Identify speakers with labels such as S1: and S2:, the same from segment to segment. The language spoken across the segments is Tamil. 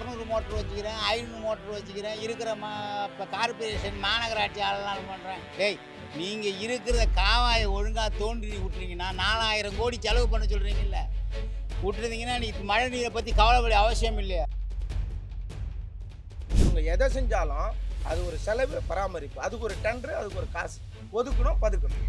S1: அறநூறு மோட்டர் வச்சுக்கிறேன் ஐநூறு மோட்டர் வச்சுக்கிறேன் இருக்கிற மா இப்போ கார்பரேஷன் மாநகராட்சி ஆளலாம் பண்ணுறேன் டேய் நீங்கள் இருக்கிற காவாயை ஒழுங்காக தோண்டி விட்டுறீங்கன்னா நாலாயிரம் கோடி செலவு பண்ண சொல்கிறீங்கல்ல விட்டுருந்தீங்கன்னா நீ மழை நீரை பற்றி கவலைப்பட அவசியம் இல்லையா.
S2: இவங்க எதை செஞ்சாலும் அது ஒரு செலவு பராமரிப்பு. அதுக்கு ஒரு டெண்டர் அதுக்கு ஒரு காசு. ஒதுக்கணும் பதுக்கணும்.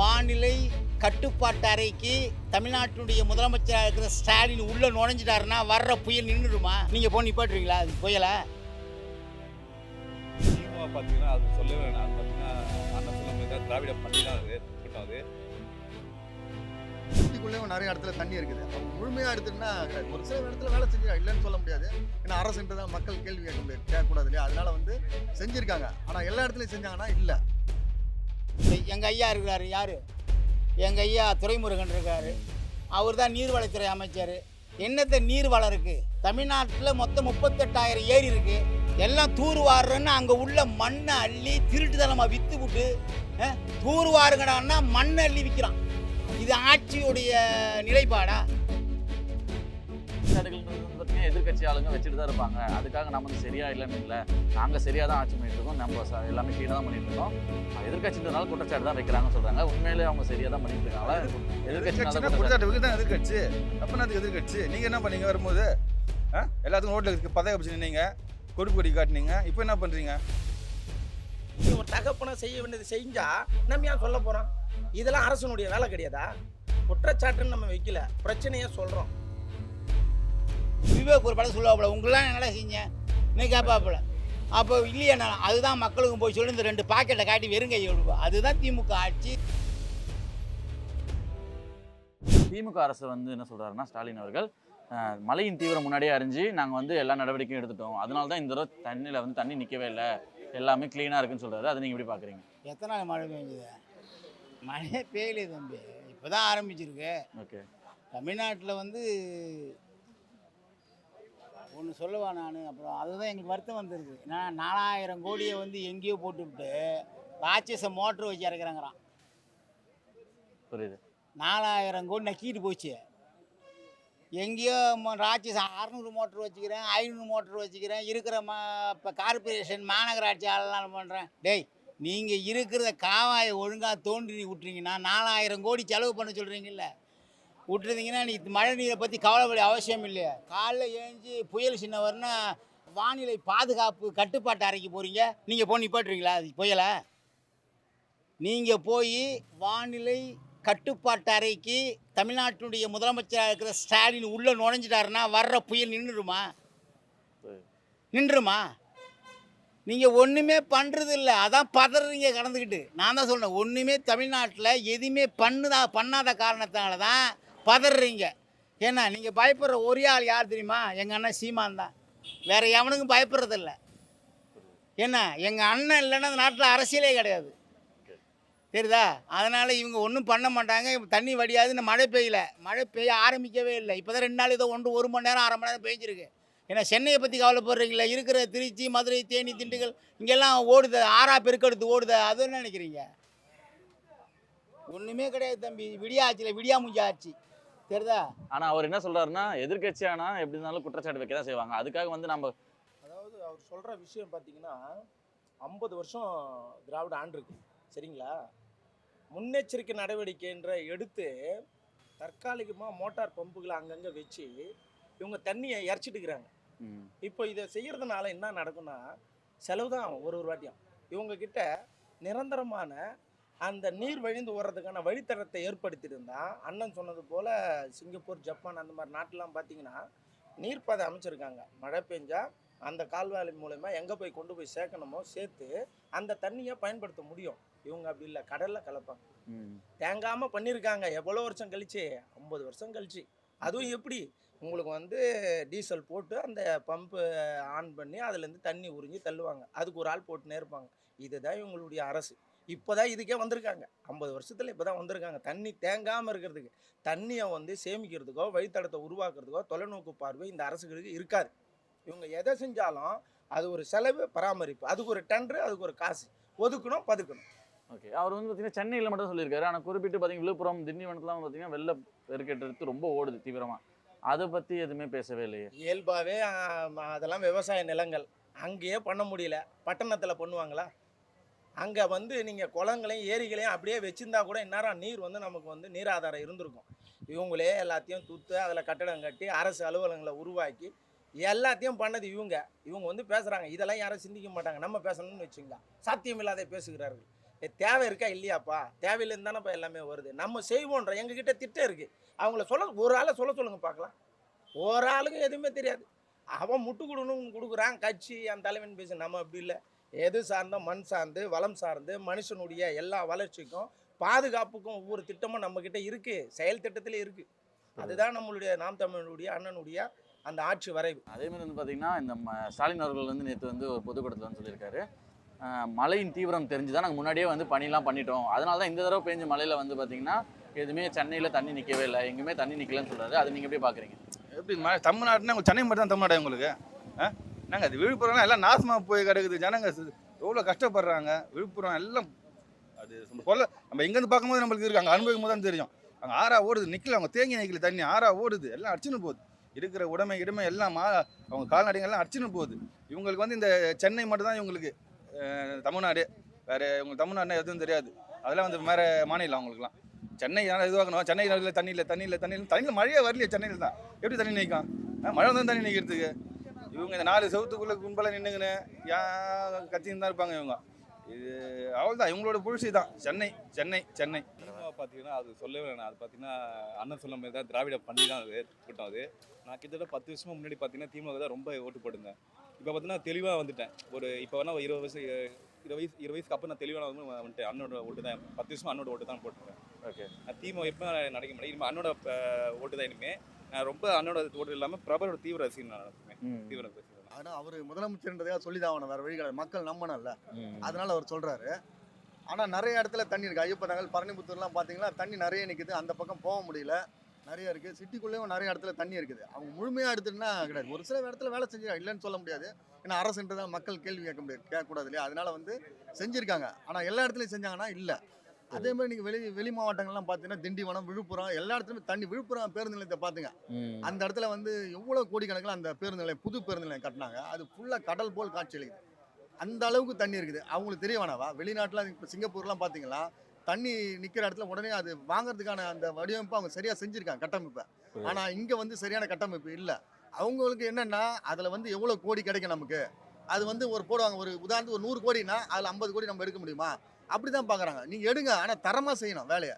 S1: வானிலை கட்டுப்பாட்டு அறைக்கு தமிழ்நாட்டினுடைய முதலமைச்சராக இருக்கிற ஸ்டாலின் உள்ளே நுழைஞ்சிட்டாருன்னா வர்ற புயல் நின்றுடுமா? நீங்கள் போய் நிப்பாட்டுறீங்களா? அது புயலை?
S3: பார்த்தீங்கன்னா அது சொல்லவே வேணாம். பார்த்தீங்கன்னா சொல்ல திராவிட பள்ளி தான் அது கூட்டம் அது.
S4: சிட்டிக்குள்ளேயும் நிறைய இடத்துல தண்ணி இருக்குது. அப்ப முழுமையா எடுத்துட்டுனா ஒரு சில இடத்துல வேலை செஞ்சா இல்லைன்னு சொல்ல முடியாது. ஏன்னா அரசுன்றது தான் மக்கள் கேள்வி கேட்க முடியாது. கேட்கக்கூடாது இல்லையா? அதனால வந்து செஞ்சிருக்காங்க. ஆனா எல்லா இடத்துலயும் செஞ்சாங்கன்னா இல்ல.
S1: எங்கள் ஐயா இருக்கிறாரு யார்? எங்கள் ஐயா துரைமுருகன் இருக்கார். அவர் தான் நீர்வளத்துறை அமைச்சர். என்னத்த நீர் வளருக்கு இருக்குது தமிழ்நாட்டில் மொத்தம் முப்பத்தெட்டாயிரம் ஏரி இருக்குது எல்லாம் தூர்வாருன்னு அங்கே உள்ள மண்ணை அள்ளி திருட்டுத்தனமாக விற்று விட்டு தூர்வாருங்கடான்னா மண்ணை அள்ளி விற்கிறான் இது ஆட்சியுடைய நிலைப்பாடா?
S5: எதிர்க்கட்சி ஆளுங்க வச்சுட்டு தான் இருப்பாங்க. அதுக்காக நம்ம வந்து சரியா இல்லைன்னு இல்லை. நாங்கள் சரியாக தான் ஆட்சி பண்ணிட்டு இருக்கோம். நம்ம எல்லாமே கீழே தான் பண்ணிட்டு இருக்கோம். எதிர்க்கட்சின்றதுனால குற்றச்சாட்டு தான் வைக்கிறாங்கன்னு சொல்றாங்க. உண்மையிலே அவங்க சரியாக தான் பண்ணிட்டு இருக்காங்க. குற்றச்சாட்டு
S3: தான் எதிர்கட்சி. அப்பனா அதுக்கு எதிர்கட்சி. நீங்கள் என்ன பண்ணீங்க? வரும்போது ஆ? எல்லாத்துக்கும் ரோட்டில் இருக்கு. பதவி வச்சு நின்னீங்க. கொடி கொடி காட்டினீங்க. இப்போ என்ன பண்ணுறீங்க
S2: நீ ஒரு தகப்பனை செய்ய வேண்டியது செஞ்சா நம்ம ஏன் சொல்ல போறோம்? இதெல்லாம் அரசனுடைய வேலை கிடையாதா? குற்றச்சாட்டுன்னு நம்ம வைக்கல. பிரச்சனையை சொல்றோம்.
S1: விவேக் ஒரு படம் சொல்லுவாப்புல உங்களெலாம் என்னடா செஞ்சேன் இன்னைக்கு கேட்பாப்புல அப்போ இல்லையா நான் அதுதான் மக்களுக்கும் போய் சொல்லி இந்த ரெண்டு பாக்கெட்டை காட்டி வெறும் கையை விடுவோம் அதுதான் திமுக ஆட்சி.
S5: திமுக அரசு வந்து என்ன சொல்றாருன்னா ஸ்டாலின் அவர்கள் மழையின் தீவிரம் முன்னாடியே அறிஞ்சு நாங்கள் வந்து எல்லா நடவடிக்கையும் எடுத்துட்டோம். அதனால தான் இந்த தடவை தண்ணியில் வந்து தண்ணி நிற்கவே இல்லை. எல்லாமே க்ளீனாக இருக்குன்னு சொல்றாரு. அதை நீங்கள் எப்படி பார்க்குறீங்க
S1: எத்தனை நாள் மழை பெஞ்சுது மழையே பெய்யலையே தம்பி. இப்போ தான் ஆரம்பிச்சிருக்கு.
S5: ஓகே.
S1: தமிழ்நாட்டில் வந்து ஒன்று சொல்லவா நான்? அப்புறம் அதுதான் எங்களுக்கு வருத்தம் வந்திருக்கு ஏன்னா நாலாயிரம் கோடியை வந்து எங்கேயோ போட்டுவிட்டு ராட்சச மோட்ரு வச்சு இறக்குறாங்கிறான்.
S5: புரியுது.
S1: நாலாயிரம் கோடி நக்கிட்டு போச்சு. எங்கேயோ ராட்சச அறநூறு மோட்டர் வச்சுக்கிறேன் ஐநூறு மோட்டர் வச்சுக்கிறேன் இருக்கிற மா இப்போ கார்பரேஷன் மாநகராட்சி ஆளலாம் பண்ணுறேன் டேய் நீங்கள் இருக்கிற காவாயை ஒழுங்காக தோண்டி விட்டுறீங்கன்னா நாலாயிரம் கோடி செலவு பண்ண சொல்கிறீங்கல்ல விட்டுருந்தீங்கன்னா நீ மழை நீரை பற்றி கவலைப்பட அவசியம் இல்லையா. காலைல ஏஞ்சி புயல் சின்னவர்னா வானிலை பாதுகாப்பு கட்டுப்பாட்டு அறைக்கு போகிறீங்க நீங்கள் போய் நிப்பாட்டுறீங்களா அது புயலை? நீங்கள் போய் வானிலை கட்டுப்பாட்டு அறைக்கு தமிழ்நாட்டினுடைய முதலமைச்சராக இருக்கிற ஸ்டாலின் உள்ளே நுழைஞ்சிட்டாருன்னா வர்ற புயல்
S5: நின்றுருமா
S1: நின்றுமா? நீங்கள் ஒன்றுமே பண்ணுறது இல்லை. அதான் பதறீங்க கடந்துக்கிட்டு நான் தான் சொல்கிறேன் ஒன்றுமே தமிழ்நாட்டில் எதுவுமே பண்ணுதா பண்ணாத காரணத்தினால தான் பதறீங்க. ஏன்னா நீங்கள் பயப்படுற ஒரே ஆள் யார் தெரியுமா? எங்கள் அண்ணன் சீமான் தான். வேறு எவனுக்கும் பயப்படுறதில்ல. என்ன எங்கள் அண்ணன் இல்லைன்னா அந்த நாட்டில் அரசியலே கிடையாது. தெரியுதா? அதனால் இவங்க ஒன்றும் பண்ண மாட்டாங்க. தண்ணி வடியாது இந்த மழை பெய்யல. மழை பெய்ய ஆரம்பிக்கவே இல்லை. இப்போ தான் ரெண்டு நாள் ஏதோ ஒன்று ஒரு மணி நேரம் அரை மணி நேரம் பெய்ஞ்சிருக்கு ஏன்னா சென்னையை பற்றி கவலைப்படுறீங்களா? இருக்கிற திருச்சி மதுரை தேனி திண்டுக்கல் இங்கெல்லாம் ஓடுது. ஆறா பெருக்கெடுத்து ஓடுது. அது என்ன நினைக்கிறீங்க? ஒன்றுமே கிடையாது தம்பி. விடியா ஆச்சுல விடியா முஞ்சா தெரியுதா?
S5: ஆனா அவர் என்ன சொல்றாருன்னா எதிர்க்கட்சி ஆனா எப்படி இருந்தாலும் குற்றச்சாட்டு வைக்க தான் செய்வாங்க. அதுக்காக வந்து நம்ம
S2: அதாவது அவர் சொல்ற விஷயம் பார்த்தீங்கன்னா ஐம்பது வருஷம் திராவிட ஆண்டிருக்கு சரிங்களா? முன்னெச்சரிக்கை நடவடிக்கைன்ற எடுத்து தற்காலிகமாக மோட்டார் பம்புகளை அங்கங்கே வச்சு இவங்க தண்ணியை இறச்சிட்டுக்கிறாங்க
S5: இப்போ
S2: இதை செய்யறதுனால என்ன நடக்கும்னா செலவு தான் ஒரு ஒரு வாட்டியும். இவங்க கிட்ட நிரந்தரமான அந்த நீர் வழிந்து ஓடுறதுக்கான வழித்தடத்தை ஏற்படுத்தியிருந்தா அண்ணன் சொன்னது போல் சிங்கப்பூர் ஜப்பான் அந்த மாதிரி நாட்டிலாம் பார்த்தீங்கன்னா நீர்ப்பாதை அமைச்சிருக்காங்க. மழை பெஞ்சா அந்த கால்வாய் மூலயமா எங்கே போய் கொண்டு போய் சேர்க்கணுமோ சேர்த்து அந்த தண்ணியை பயன்படுத்த முடியும். இவங்க அப்படி இல்லை கடலில் கலப்பாங்க. தேங்காமல் பண்ணியிருக்காங்க எவ்வளோ வருஷம் கழிச்சு? ஐம்பது வருஷம் கழிச்சு. அதுவும் எப்படி? உங்களுக்கு வந்து டீசல் போட்டு அந்த பம்பு ஆன் பண்ணி அதுலேருந்து தண்ணி உறிஞ்சி தள்ளுவாங்க. அதுக்கு ஒரு ஆள் போட்டுனே இருப்பாங்க. இதுதான் இவங்களுடைய அரசு. இப்போ தான் இதுக்கே வந்திருக்காங்க. ஐம்பது வருஷத்தில் இப்போ தான் வந்திருக்காங்க. தண்ணி தேங்காமல் இருக்கிறதுக்கு தண்ணியை வந்து சேமிக்கிறதுக்கோ வழித்தடத்தை உருவாக்குறதுக்கோ தொலைநோக்கு பார்வை இந்த அரசுகளுக்கு இருக்காது. இவங்க எதை செஞ்சாலும் அது ஒரு செலவு பராமரிப்பு. அதுக்கு ஒரு டெண்டர் அதுக்கு ஒரு காசு. ஒதுக்கணும் பதுக்கணும்.
S5: ஓகே. அவர் வந்து பார்த்தீங்கன்னா சென்னையில் மட்டும் சொல்லியிருக்காரு. ஆனால் குறிப்பிட்டு பார்த்தீங்கன்னா விழுப்புரம் திண்டிவனத்துலாம் பார்த்தீங்கன்னா வெள்ள பெருக்கெடுத்து ரொம்ப ஓடுது தீவிரமாக அதை பத்தி எதுவுமே பேசவே இல்லையே.
S2: இயல்பாகவே அதெல்லாம் விவசாய நிலங்கள். அங்கேயே பண்ண முடியல. பட்டணத்தில் பண்ணுவாங்களா? அங்கே வந்து நீங்கள் குளங்களையும் ஏரிகளையும் அப்படியே வச்சிருந்தா கூட இந்நேரம் நீர் வந்து நமக்கு வந்து நீராதாரம் இருந்திருக்கும். இவங்களே எல்லாத்தையும் தூத்து அதில் கட்டடம் கட்டி அரசு அலுவலகங்களை உருவாக்கி எல்லாத்தையும் பண்ணது இவங்க. இவங்க வந்து பேசுகிறாங்க இதெல்லாம் யாரும் சிந்திக்க மாட்டாங்க. நம்ம பேசணும்னு வச்சுங்க சாத்தியம் இல்லாத பேசுகிறார்கள் தேவை இருக்கா? இல்லையாப்பா. தேவையில்லைன்னு தானேப்பா எல்லாமே வருது. நம்ம செய்வோன்ற எங்ககிட்ட திட்டம் இருக்குது அவங்கள சொல்ல ஒரு ஆளை சொல்ல சொல்லுங்கள் பார்க்கலாம். ஒரு ஆளுக்கும் எதுவுமே தெரியாது. அவன் முட்டு கொடுக்கணும் கொடுக்குறான். கட்சி அந்த தலைவன் பேசு. நம்ம அப்படி இல்லை. எது சார்ந்த மண் சார்ந்து வளம் சார்ந்து மனுஷனுடைய எல்லா வளர்ச்சிக்கும் பாதுகாப்புக்கும் ஒவ்வொரு திட்டமும் நம்மக்கிட்ட இருக்குது செயல் திட்டத்தில் இருக்குது அதுதான் நம்மளுடைய நாம் தமிழனுடைய அண்ணனுடைய அந்த ஆட்சி வரைவு.
S5: அதே மாதிரி வந்து பார்த்தீங்கன்னா இந்த ம- ஸ்டாலின் அவர்கள் வந்து நேற்று வந்து ஒரு பொதுக்கூட்டத்தில் வந்து சொல்லியிருக்காரு. மழையின் தீவிரம் தெரிஞ்சு தான் நாங்கள் முன்னாடியே வந்து பணிலாம் பண்ணிட்டோம். அதனால தான் இந்த தடவை பெஞ்ச மழையில் வந்து பார்த்தீங்கன்னா எதுவுமே சென்னையில் தண்ணி நிற்கவே இல்லை. எங்கேயுமே தண்ணி நிற்கலன்னு சொல்றாரு. அதை நீங்கள் எப்படி பார்க்குறீங்க
S3: எப்படி உங்க சென்னை மட்டும் தான் தமிழ்நாடு உங்களுக்கு? நாங்கள் அது விழுப்புரம்லாம் எல்லாம் நாசமாக போய் கிடக்குது. ஜனங்க எவ்வளோ கஷ்டப்படுறாங்க. விழுப்புரம் எல்லாம் அது நம்ம சொல்ல நம்ம எங்கேருந்து பார்க்கும்போது நம்மளுக்கு இருக்கு. அங்கே அனுபவிக்கும் போது தான் தெரியும். அங்கே ஆறா ஓடுது நிற்கல அவங்க தேங்கி நிற்கல தண்ணி ஆறா ஓடுது. எல்லாம் அடிச்சுன்னு போகுது. இருக்கிற உடமை இடமை எல்லாம் மா அவங்க கால்நடைகள் எல்லாம் அடிச்சுன்னு போகுது. இவங்களுக்கு வந்து இந்த சென்னை மட்டும்தான் இவங்களுக்கு தமிழ்நாடு. வேறு இவங்க தமிழ்நாடுனா எதுவும் தெரியாது. அதெல்லாம் வந்து வேறு மாநிலம் அவங்களுக்குலாம் சென்னை இதுவாகணும் சென்னை இல்லை தண்ணி இல்லை தண்ணி இல்லை தண்ணி இல்லை. தண்ணியில் மழையே வரலையே சென்னையில் தான். எப்படி தண்ணி நிற்கும் மழை தான் தண்ணி நிற்கிறதுக்கு இவங்க இந்த நாலு செவத்துக்குள்ளே கும்பலாக நின்றுங்கன்னு ஏன் கத்தின்னு தான் இருப்பாங்க இவங்க. இது அவ்வளோதான் இவங்களோட புழுசி தான். சென்னை சென்னை சென்னை.
S6: பார்த்தீங்கன்னா அது சொல்லவே வேணாம். அது பார்த்தீங்கன்னா அண்ணன் சொன்ன மாதிரி தான் திராவிட பண்ணி தான் அது. கூட்டம் அது. நான் கிட்டத்தட்ட பத்து வருஷமா முன்னாடி பார்த்தீங்கன்னா திமுக தான் ரொம்ப ஓட்டு போட்டிருந்தேன். இப்போ பார்த்தீங்கன்னா தெளிவாக வந்துட்டேன். ஒரு இப்போ வேணா ஒரு இருபது வயசு இருபது வயசு இருபது வயசுக்கு அப்புறம் நான் தெளிவாக வந்து வந்துட்டேன். அண்ணோட ஓட்டு தான். பத்து வருஷமா அண்ணோட ஓட்டு தான் போட்டுருக்கேன்.
S5: ஓகே.
S6: நான் திமுக எப்போ நடக்க முடியும் இனிமேல் அண்ணோட ஓட்டு தான் இனிமே. நான் ரொம்ப அண்ணோட ஓட்டு இல்லாமல் பிரபலோட தீவிர ரசிகன் நான் நடத்துவேன்
S5: ம்
S6: தீவிர ரசிகன்
S4: ஆனா அவர் முதலமைச்சர்ன்றதுக்காக சொல்லி தான் ஆகணும். வேற வழி கிடையாது மக்கள் நம்பணும்ல. அதனால அவர் சொல்றாரு. ஆனா நிறைய இடத்துல தண்ணி இருக்கு. ஐயப்ப நகர் பரணிபுத்தூர்லாம் பாத்தீங்கன்னா தண்ணி நிறைய நிக்குது. அந்த பக்கம் போக முடியல. நிறைய இருக்கு. சிட்டிக்குள்ளேயும் நிறைய இடத்துல தண்ணி இருக்குது. அவங்க முழுமையா எடுத்துட்டுனா கிடையாது. ஒரு சில இடத்துல வேலை செஞ்சா இல்லைன்னு சொல்ல முடியாது. ஏன்னா அரசுன்றதால் மக்கள் கேள்வி கேட்க முடியாது. கேட்கக்கூடாது இல்லையா? அதனால வந்து செஞ்சிருக்காங்க. ஆனா எல்லா இடத்துலையும் செஞ்சாங்கன்னா இல்ல. அதே மாதிரி நீங்க வெளி வெளி மாவட்டங்கள்லாம் பார்த்தீங்கன்னா திண்டிவனம் விழுப்புரம் எல்லா இடத்துலையுமே தண்ணி விழுப்புரம் பேருந்து நிலையத்தை பாத்துங்க. அந்த இடத்துல வந்து எவ்வளவு கோடிக்கணக்கில் அந்த பேருந்து நிலையம் புது பேருந்து நிலையம் கட்டினாங்க. அது ஃபுல்லாக கடல் போல் காட்சி அளிக்குது. அந்த அளவுக்கு தண்ணி இருக்குது. அவங்களுக்கு தெரிய வேணாவா? வெளிநாட்டில் இப்போ சிங்கப்பூர்லாம் பார்த்தீங்களா தண்ணி நிற்கிற இடத்துல உடனே அது வாங்குறதுக்கான அந்த வடிவமைப்பு அவங்க சரியாக செஞ்சுருக்காங்க கட்டமைப்பை. ஆனால் இங்கே வந்து சரியான கட்டமைப்பு இல்லை. அவங்களுக்கு என்னென்னா அதில் வந்து எவ்வளோ கோடி கிடைக்கும் நமக்கு? அது வந்து ஒரு போடுவாங்க ஒரு உதாரணத்துக்கு ஒரு நூறு கோடினா அதில் ஐம்பது கோடி நம்ம எடுக்க முடியுமா? அப்படி தான் பார்க்குறாங்க நீங்கள் எடுங்க. ஆனால் தரமாக செய்யணும் வேலையை.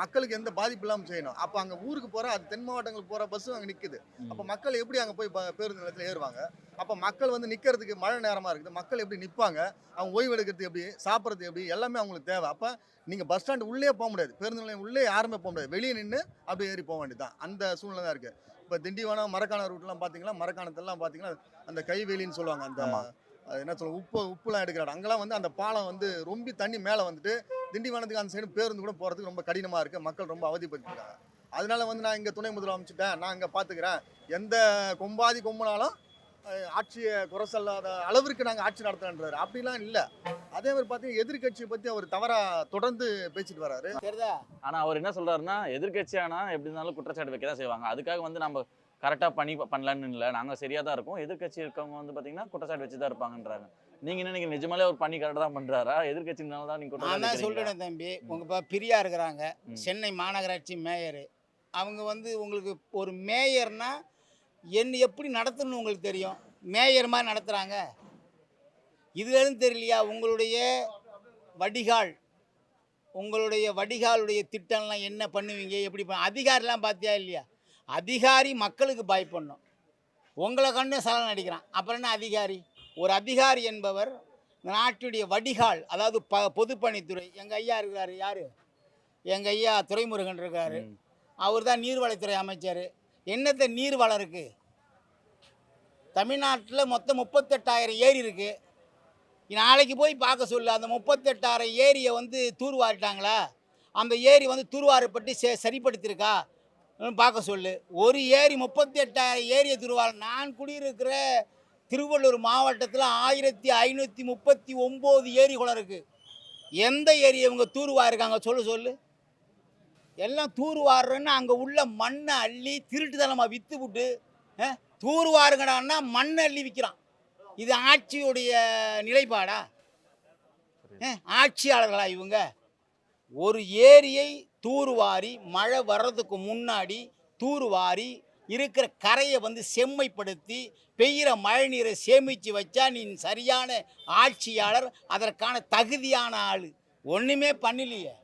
S4: மக்களுக்கு எந்த பாதிப்பு இல்லாமல் செய்யணும். அப்போ அங்கே ஊருக்கு போகிற அது தென் மாவட்டங்களுக்கு போகிற பஸ்ஸும் அங்கே நிற்குது அப்போ மக்கள் எப்படி அங்கே போய் பேருந்து நிலையத்தில் ஏறுவாங்க? அப்போ மக்கள் வந்து நிற்கிறதுக்கு மழை நேரமாக இருக்குது. மக்கள் எப்படி நிற்பாங்க அவங்க ஓய்வு எடுக்கிறது எப்படி? சாப்பிட்றது எப்படி? எல்லாமே அவங்களுக்கு தேவை. அப்போ நீங்கள் பஸ் ஸ்டாண்டு உள்ளே போக முடியாது. பேருந்து நிலையம் உள்ளே யாருமே போக முடியாது. வெளியே நின்று அப்படியே ஏறி போக வேண்டியது தான் அந்த சூழ்நிலை தான் இருக்குது இப்போ திண்டிவனம் மரக்காண ரூட்லாம் பார்த்தீங்கன்னா மரக்காணத்தெல்லாம் பார்த்தீங்கன்னா அந்த கைவேலின்னு சொல்லுவாங்க. அந்த. அது என்ன சொல்ல உப்பு உப்புலாம் எடுக்கிறாரு. அங்கெல்லாம் வந்து அந்த பாலம் வந்து ரொம்ப தண்ணி மேலே வந்துட்டு திண்டிவனத்துக்கு அந்த சைடு பேருந்து கூட போகிறதுக்கு ரொம்ப கடினமாக இருக்குது மக்கள் ரொம்ப அவதிப்பட்டுருக்காங்க. அதனால வந்து நான் இங்கே துணை முதல்வர் அமைச்சிட்டேன் நான் இங்கே பார்த்துக்கிறேன் எந்த கொம்பாதி கொம்புனாலும் ஆட்சியை குறை சொல்லாத அளவிற்கு நாங்கள் ஆட்சி நடத்துறேன்றாரு அப்படிலாம் இல்லை. அதே மாதிரி பார்த்தீங்கன்னா எதிர்க்கட்சியை பற்றி அவர் தவறாக தொடர்ந்து பேசிட்டு வராரு.
S1: சரிதா
S5: ஆனால் அவர் என்ன சொல்கிறாருன்னா எதிர்க்கட்சி எப்படி இருந்தாலும் குற்றச்சாட்டு வைக்க தான் செய்வாங்க. அதுக்காக வந்து நம்ம கரெக்டாக பண்ணி பண்ணலான்னு இல்லை. நாங்கள் சரியாக தான் இருக்கோம். எதிர்க்கட்சி இருக்கவங்க வந்து பார்த்தீங்கன்னா குற்றச்சாட்டு வச்சு தான் இருப்பாங்கன்றாங்க. நீங்க என்ன நிஜமாலே அவர் பண்ணி கரெக்டாக தான் பண்றாரா? எதிர்க்கட்சினால தான் நீங்க
S1: நான்? சொல்லிட்டேன் தம்பி. உங்க இப்போ பிரியா இருக்கிறாங்க. சென்னை மாநகராட்சி மேயர். அவங்க வந்து உங்களுக்கு ஒரு மேயர்னா என்ன எப்படி நடத்தணும்னு உங்களுக்கு தெரியும்? மேயர் மாதிரி நடத்துகிறாங்க இதுலேருந்து தெரியலையா? உங்களுடைய வடிகால் உங்களுடைய வடிகாலுடைய திட்டம்லாம் என்ன பண்ணுவீங்க? எப்படி அதிகாரிலாம் பார்த்தியா இல்லையா? அதிகாரி மக்களுக்கு பயப்படணும். உங்களை கண்டு சலன் அடிக்கிறான் அப்புறம் என்ன அதிகாரி? ஒரு அதிகாரி என்பவர் நாட்டுடைய வடிகால் அதாவது ப பொதுப்பணித்துறை. எங்கள் ஐயா இருக்கிறாரு யார்? எங்கள் ஐயா துரைமுருகன் இருக்காரு. அவர் தான் நீர்வளத்துறை அமைச்சர். என்னத்த நீர்வளம் இருக்குது தமிழ்நாட்டில் மொத்தம் முப்பத்தெட்டாயிரம் ஏரி இருக்குது நாளைக்கு போய் பார்க்க சொல்லு. அந்த முப்பத்தெட்டாயிரம் ஏரியை வந்து தூர்வாரிட்டாங்களா? அந்த ஏரி வந்து தூர்வாரப்பட்டு சே சரிப்படுத்தியிருக்கா பார்க்க சொல்லு. ஒரு ஏரி முப்பத்தி எட்டாயிரம் ஏரியை திருவாரூர் நான் குடியிருக்கிற திருவள்ளூர் மாவட்டத்தில் ஆயிரத்தி ஐநூற்றி முப்பத்தி ஒம்பது ஏரி குளம் இருக்குது எந்த ஏரி இவங்க தூர்வாயிருக்காங்க சொல்லு சொல்லு. எல்லாம் தூர்வாருன்னு அங்கே உள்ள மண்ணை அள்ளி திருட்டுத்தனமாக விற்று விட்டு அஹ், தூர்வாருங்கடான்னா மண்ணை அள்ளி விற்கிறான் இது ஆட்சியுடைய நிலைப்பாடா? ஆட்சியாளர்களா இவங்க? ஒரு ஏரியை தூர்வாரி மழை வர்றதுக்கு முன்னாடி தூர்வாரி இருக்கிற கரையை வந்து செம்மைப்படுத்தி பெய்கிற மழை நீரை சேமித்து வச்சா நீ சரியான ஆட்சியாளர் அதற்கான தகுதியான ஆள். ஒன்றுமே பண்ணலையே.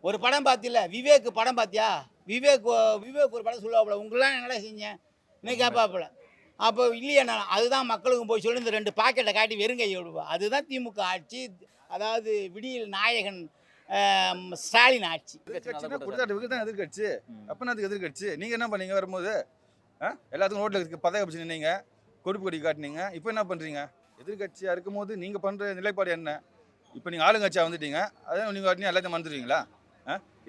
S1: ஒரு படம் பார்த்தில? விவேக் படம் பார்த்தியா? விவேக் விவேக் ஒரு படம் சொல்லுவாப்புல உங்களெலாம் என்னடா செஞ்சேன் இன்னைக்கு கேட்பாப்புல. அப்போ இல்லையே நான் அதுதான் மக்களுக்கும் போய் சொல்லி இந்த ரெண்டு பாக்கெட்டை காட்டி வெறுங்கை விடுவோம் அதுதான் திமுக ஆட்சி அதாவது விடியல் நாயகன் ஸ்டாலின் ஆட்சி.
S3: தான் எதிர்கட்சி அப்போ அதுக்கு எதிர்கட்சி நீங்கள் என்ன பண்ணீங்க? வரும்போது எல்லாத்துக்கும் ரோட்டில் பதவி வச்சு நின்னீங்க கொடிப்பு கொடி காட்டினீங்க. இப்போ என்ன பண்ணுறீங்க எதிர்கட்சியாக இருக்கும்போது நீங்கள் பண்ணுற நிலைப்பாடு என்ன? இப்போ நீங்கள் ஆளுங்கட்சியாக வந்துட்டீங்க. அதான் நீங்கள் வாட்டினி எல்லாத்தையும் மறந்துடுவீங்களா?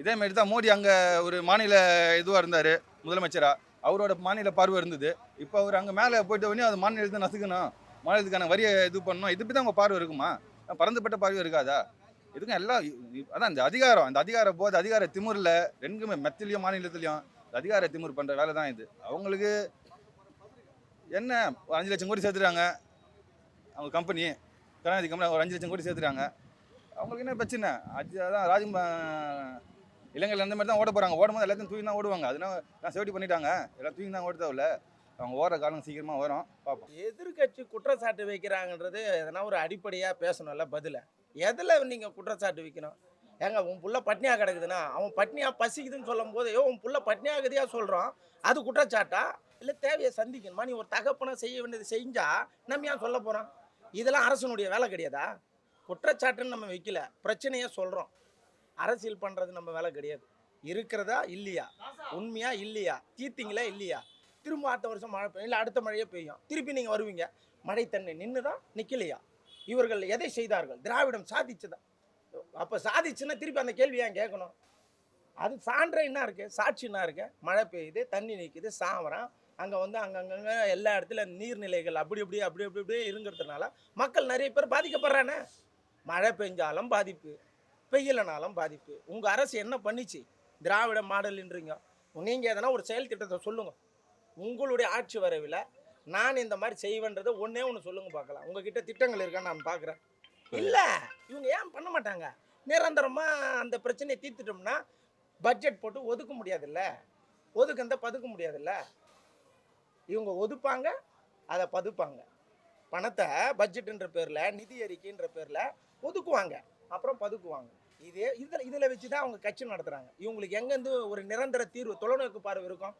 S3: இதே மாதிரி தான் மோடி அங்கே ஒரு மாநில இதுவாக இருந்தார் முதலமைச்சராக அவரோட மாநில பார்வை இருந்தது. இப்போ அவர் அங்கே மேலே போயிட்ட உடனே அது மாநிலத்தை நசுக்கணும். மாநிலத்துக்கான வரியை இது பண்ணணும். இது தான் உங்கள் பார்வை இருக்குமா? பறந்துபட்ட பார்வை இருக்காதா? இதுக்கும் எல்லாம் அதான் இந்த அதிகாரம் இந்த அதிகார போது அதிகார திமுறில் ரெண்டுமே மெத்திலையும் மாநிலத்திலையும் அதிகார திமிர் பண்ணுற வேலை தான் இது. அவங்களுக்கு என்ன ஒரு அஞ்சு லட்சம் கோடி சேர்த்துறாங்க அவங்க கம்பெனி கருணாநிதி கம்பெனி ஒரு அஞ்சு லட்சம் கோடி சேர்த்துறாங்க அவங்களுக்கு என்ன பிரச்சனை? அது அதான் ராஜ் இலங்கையில் அந்த மாதிரி தான் ஓட போகிறாங்க ஓடும்போது எல்லாத்தையும் தூக்கி தான் ஓடுவாங்க. அதனால நான் சேஃப்டி பண்ணிட்டாங்க. எல்லாம் தூங்கி தான் ஓடுதவில்ல அவங்க ஓடுற காலம் சீக்கிரமாக வரும். பார்ப்போம்.
S2: எதிர்கட்சி குற்றச்சாட்டு வைக்கிறாங்கன்றது எதனா ஒரு அடிப்படையாக பேசணும்ல பதிலை? எதில் நீங்கள் குற்றச்சாட்டு வைக்கணும்? ஏங்க உன் புள்ள பட்னியாக கிடக்குதுன்னா அவன் பட்னியாக பசிக்குதுன்னு சொல்லும் போது ஏ உன் புள்ள பட்னியாகுதியா சொல்கிறோம் அது குற்றச்சாட்டா? இல்லை தேவையை சந்திக்கணுமா? நீ ஒரு தகப்பனை செய்ய வேண்டியது செஞ்சால் நம்ம ஏன் சொல்ல போகிறோம் இதெல்லாம் அரசனுடைய வேலை கிடையாதா? குற்றச்சாட்டுன்னு நம்ம வைக்கல. பிரச்சனையை சொல்கிறோம் அரசியல் பண்ணுறது நம்ம வேலை கிடையாது. இருக்கிறதா இல்லையா? உண்மையா இல்லையா? தீர்த்திங்களா இல்லையா? திரும்ப அடுத்த வருஷம் மழை பெய்யும். இல்லை அடுத்த மழையே பெய்யும். திருப்பி நீங்கள் வருவீங்க. மழை தண்ணி தான் நிற்கலையா இவர்கள் எதை செய்தார்கள்? திராவிடம் சாதிச்சதா? அப்போ சாதிச்சுன்னா திருப்பி அந்த கேள்வி ஏன் கேட்கணும்? அது சான்ற என்ன இருக்குது சாட்சி என்ன இருக்கு? மழை பெய்யுது தண்ணி நிற்குது சாவரம். அங்கே வந்து அங்கங்கங்க எல்லா இடத்துல நீர்நிலைகள் அப்படி அப்படி அப்படி அப்படி அப்படியே இருங்கிறதுனால மக்கள் நிறைய பேர் பாதிக்கப்படுறானே. மழை பெஞ்சாலும் பாதிப்பு பெய்யலைனாலும் பாதிப்பு. உங்கள் அரசு என்ன பண்ணிச்சு? திராவிட மாடல்ன்றீங்க. நீங்கள் எதனா ஒரு செயல் திட்டத்தை சொல்லுங்கள் உங்களுடைய ஆட்சி வரவில் நான் இந்த மாதிரி செய்வேன்றதை ஒன்றே ஒன்று சொல்லுங்க பார்க்கலாம். உங்ககிட்ட திட்டங்கள் இருக்கான்னு நான் பார்க்குறேன். இல்லை. இவங்க ஏன் பண்ண மாட்டாங்க? நிரந்தரமாக அந்த பிரச்சனையை தீர்த்துட்டோம்னா பட்ஜெட் போட்டு ஒதுக்க முடியாதுல்ல? ஒதுக்கந்த பதுக்க முடியாதுல்ல? இவங்க ஒதுப்பாங்க அதை பதுப்பாங்க. பணத்தை பட்ஜெட்டுன்ற பேரில் நிதி அறிக்கைன்ற பேரில் ஒதுக்குவாங்க. அப்புறம் பதுக்குவாங்க. இதே இதில் இதில் வச்சு தான் அவங்க கட்சி நடத்துகிறாங்க இவங்களுக்கு எங்கேருந்து ஒரு நிரந்தர தீர்வு தொலைநோக்கு பார்வை இருக்கும்?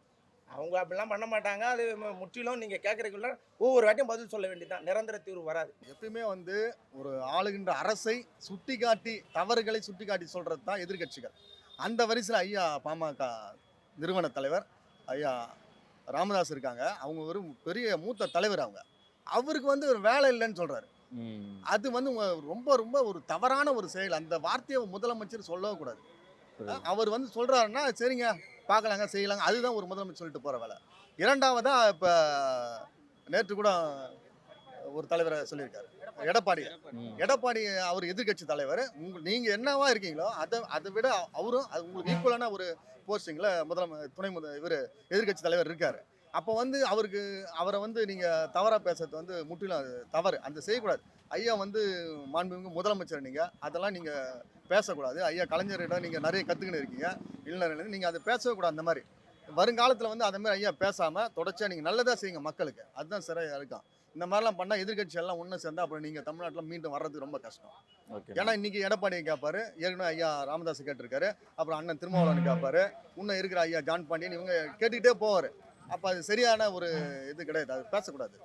S2: அவங்க அப்படிலாம் பண்ண மாட்டாங்க. அது முற்றிலும் நீங்கள் கேட்குறதுக்குள்ள ஒவ்வொரு வாட்டியும் பதில் சொல்ல வேண்டியதுதான். நிரந்தர தீர்வு வராது.
S4: எப்பயுமே வந்து ஒரு ஆளுகின்ற அரசை சுட்டிக்காட்டி தவறுகளை சுட்டிக்காட்டி சொல்றது தான் எதிர்க்கட்சிகள். அந்த வரிசையில் ஐயா பாமக நிறுவன தலைவர் ஐயா ராமதாஸ் இருக்காங்க. அவங்க ஒரு பெரிய மூத்த தலைவர் அவங்க. அவருக்கு வந்து ஒரு வேலை இல்லைன்னு சொல்றாரு. அது வந்து உங்க- ரொம்ப ரொம்ப ஒரு தவறான ஒரு செயல். அந்த வார்த்தையை முதலமைச்சர் சொல்லவே கூடாது. அவர் வந்து சொல்றாருன்னா சரிங்க பார்க்கலாங்க செய்யலாங்க. அதுதான் ஒரு முதலமைச்சர் சொல்லிட்டு போற வேலை. இரண்டாவதா இப்போ நேற்று கூட ஒரு தலைவரை சொல்லியிருக்காரு. எடப்பாடி. எடப்பாடி அவர் எதிர்க்கட்சி தலைவர். உங்க நீங்க என்னவா இருக்கீங்களோ அதை அதை விட அவரும் அது உங்களுக்கு ஈக்குவலான ஒரு போஸ்டிங்கில் முதலம துணை முத இவர் எதிர்க்கட்சி தலைவர் இருக்காரு. அப்போ வந்து அவருக்கு அவரை வந்து நீங்க தவறா பேசுறது வந்து முற்றிலும் அது தவறு. அந்த செய்யக்கூடாது. ஐயா வந்து மாண்புமிகு முதலமைச்சர் நீங்க. அதெல்லாம் நீங்க பேசக்கூடாது. ஐயா கலைஞரிடம் நீங்க நிறைய கத்துக்கின்னு இருக்கீங்க. இளைஞர்கள் நீங்க அதை பேசவே கூடாது அந்த மாதிரி. வருங்காலத்தில் வந்து அந்த மாதிரி ஐயா பேசாம தொடர்ச்சியா நீங்க நல்லதா செய்யுங்க மக்களுக்கு. அதுதான் சரியா இருக்கும் இந்த மாதிரிலாம் பண்ணா எதிர்க்கட்சி எல்லாம் ஒன்று சேர்ந்தா அப்புறம் நீங்க தமிழ்நாட்டில் மீண்டும் வர்றது ரொம்ப கஷ்டம்.
S5: ஓகே.
S4: ஏன்னா இன்னைக்கு எடப்பாடி கேட்பாரு ஏற்கனவே ஐயா ராமதாஸ் கேட்டிருக்காரு. அப்புறம் அண்ணன் திருமாவளவன் கேட்பாரு இன்னும் இருக்கிற ஐயா ஜான் பாண்டியன் இவங்க கேட்டுக்கிட்டே போவார். அப்போ அது சரியான ஒரு இது கிடையாது அது பேசக்கூடாது.